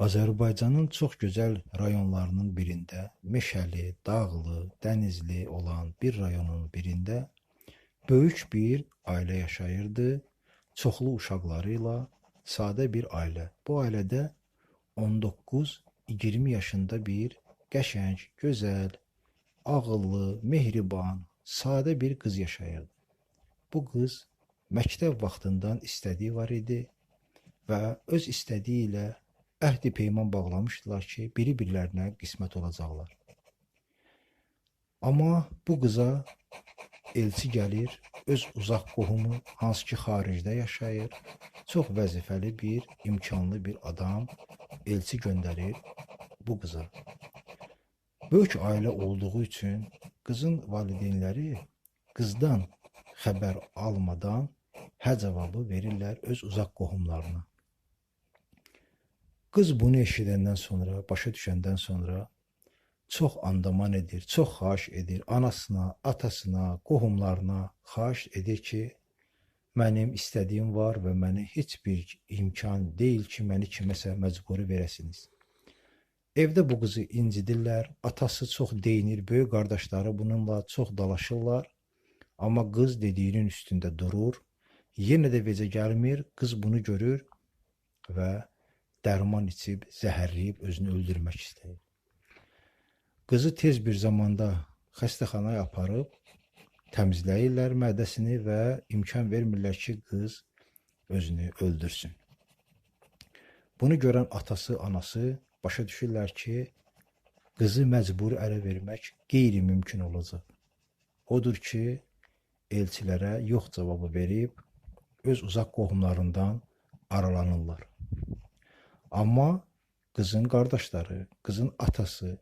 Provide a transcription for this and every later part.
Azərbaycanın çox gözəl rayonlarının birində, meşəli, dağlı, dənizli olan bir rayonun birində böyük bir ailə yaşayırdı. Çoxlu uşaqları ilə sadə bir ailə. Bu ailədə 19-20 yaşında bir qəşəng, gözəl, ağıllı, mehriban, sadə bir qız yaşayırdı. Bu qız məktəb vaxtından istədiyi var idi və öz istədiyi ilə əhd-i peyman bağlamışdılar ki, biri-birlərinə qismət olacaqlar. Amma bu qıza elçi gəlir, öz uzaq qohumu, hansı ki xaricdə yaşayır, çox vəzifəli bir, imkanlı bir adam elçi göndərir bu qıza. Böyük ailə olduğu üçün qızın valideynləri qızdan xəbər almadan hə cavabı verirlər öz uzaq qohumlarına. Qız bunu eşidəndən sonra, başa düşəndən sonra çox andaman edir, çox xahiş edir anasına, atasına, qohumlarına xahiş edir ki, mənim istədiyim var və mənə heç bir imkan deyil ki, məni kiməsə məcburi verəsiniz. Evdə bu qızı incidirlər, atası çox deyinir, böyük qardaşları bununla çox dalaşırlar. Amma qız dediyinin üstündə durur. Yenə də vecə gəlmir, qız bunu görür və dərman içib, zəhərləyib özünü öldürmək istəyir. Qızı tez bir zamanda xəstəxanaya aparıb təmizləyirlər mədəsini və imkan vermirlər ki, qız özünü öldürsün. Bunu görən atası, anası başa düşürlər ki, qızı məcburi ərə vermək qeyri-mümkün olacaq. Odur ki, elçilərə yox cavabı verib öz uzaq qohumlarından aralanırlar. Amma qızın qardaşları, qızın atası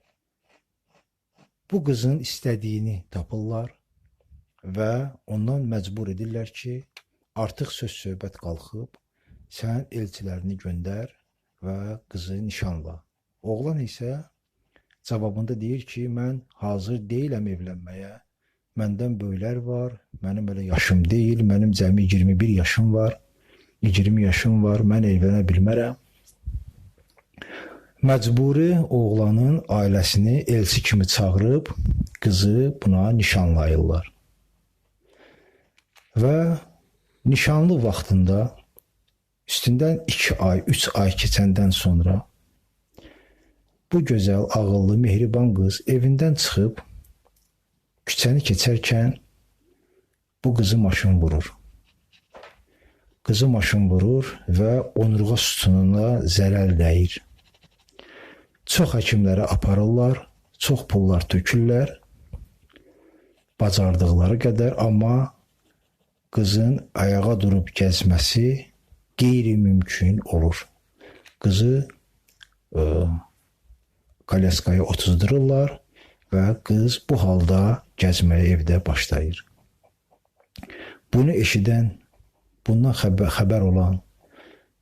bu qızın istədiyini tapırlar və ondan məcbur edirlər ki, artıq söz-söhbət qalxıb, sən elçilərini göndər və qızı nişanla. Oğlan isə cavabında deyir ki, mən hazır deyiləm evlənməyə. Məndən böyüklər var, mənim elə yaşım deyil, mənim cəmi 21 yaşım var. 20 yaşım var, mən evlənə bilmərəm. Məcburi oğlanın ailəsini elçi kimi çağırıb qızı buna nişanlayırlar. Və nişanlı vaxtında üstündən 2 ay, 3 ay keçəndən sonra bu gözəl, ağıllı, mehriban qız evindən çıxıb küçəni keçərkən bu qızı maşın vurur. Qızı maşın vurur və onurğa sütununa zərər dəyir. Çox həkimlərə aparırlar, çox pullar tökürlər, bacardıqları qədər, amma qızın ayağa durub gəzməsi qeyri-mümkün olur. Qızı ə, kalyaskaya otuzdururlar və qız bu halda gəzməyə evdə başlayır. Bunu eşidən, bundan xəbər, xəbər olan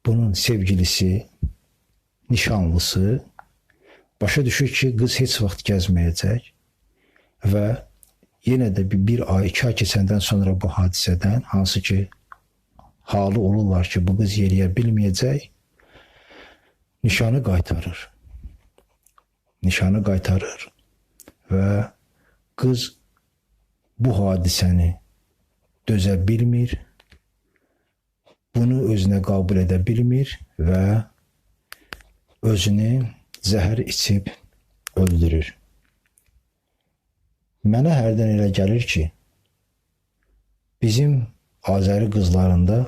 bunun sevgilisi, nişanlısı başa düşür ki, qız heç vaxt gəzməyəcək və yenə də bir, bir ay, iki ay keçəndən sonra bu hadisədən, hansı ki, halı olurlar ki, bu qız yeriyə bilməyəcək, nişanı qaytarır. Nişanı qaytarır və qız bu hadisəni dözə bilmir, bunu özünə qəbul edə bilmir və özünü zəhər içib öldürür. Mənə hərdən elə gəlir ki, bizim Azəri qızlarında,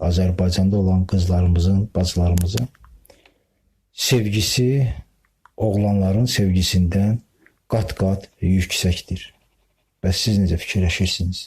Azərbaycanda olan qızlarımızın, bacılarımızın sevgisi oğlanların sevgisindən qat-qat yüksəkdir. Bəs siz necə fikirləşirsiniz?